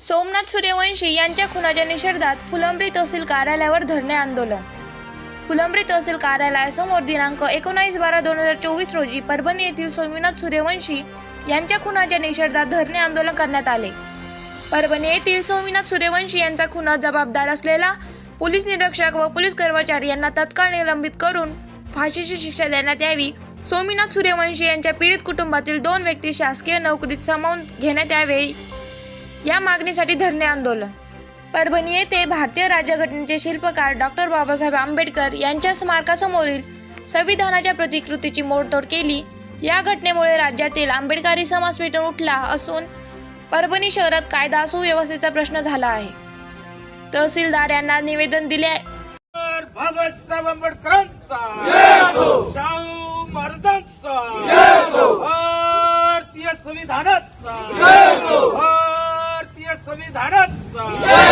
सोमनाथ सूर्यवंशी यांच्या खुनाच्या निषेधात फुलंब्री तहसील कार्यालयावर धरणे आंदोलन. फुलंब्री तहसील कार्यालयासमोर दिनांक एकोणावीस बारा दोन हजार चोवीस रोजी परभणी येथील सोमनाथ सूर्यवंशी यांच्या खुनाच्या निषेधात धरणे आंदोलन करण्यात आले. परभणी येथील सोमनाथ सूर्यवंशी यांचा खुनात जबाबदार असलेला पोलीस निरीक्षक व पोलीस कर्मचारी यांना तत्काळ निलंबित करून फाशीची शिक्षा देण्यात यावी सोमनाथ सूर्यवंशी यांच्या पीडित कुटुंबातील दोन व्यक्ती शासकीय नोकरीत सामावून घेण्यात यावे या मागणीसाठी धरणे आंदोलन. परभणी येथे भारतीय राज्यघटनेचे शिल्पकार डॉक्टर बाबासाहेब आंबेडकर यांच्या स्मारकासमोरील संविधानाच्या प्रतिकृतीची मोडतोड केली. या घटनेमुळे राज्यातील आंबेडकरी समाज पेटून उठला असून परभणी शहरात कायदा सुव्यवस्थेचा प्रश्न झाला आहे. तहसीलदार यांना निवेदन दिले बाबासाहेब आंबेडकरांचा भारतीय संविधानाचा धाडस